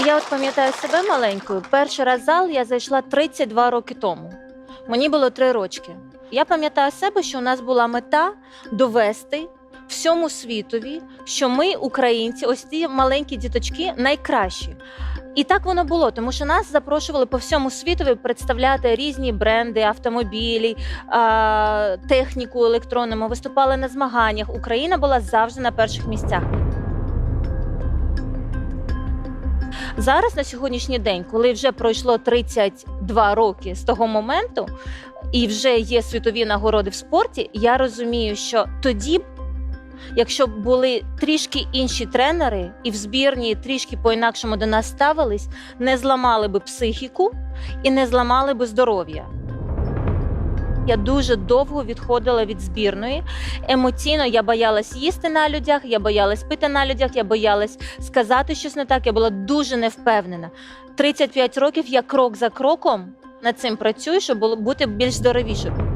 Я от пам'ятаю себе маленькою. Перший раз зал я зайшла 32 роки тому. Мені було 3 рочки. Я пам'ятаю себе, що у нас була мета довести всьому світові, що ми, українці, ось ці маленькі діточки, найкращі. І так воно було, тому що нас запрошували по всьому світові представляти різні бренди, автомобілі, техніку електронну. Ми виступали на змаганнях. Україна була завжди на перших місцях. Зараз на сьогоднішній день, коли вже пройшло 32 роки з того моменту, і вже є світові нагороди в спорті, я розумію, що тоді, якщо б були трішки інші тренери, і в збірні трішки по-інакшому до нас ставились, не зламали би психіку і не зламали би здоров'я. Я дуже довго відходила від збірної. Емоційно я боялась їсти на людях, я боялась пити на людях, я боялась сказати щось не так. Я була дуже невпевнена. 35 років я крок за кроком над цим працюю, щоб бути більш здоровішою.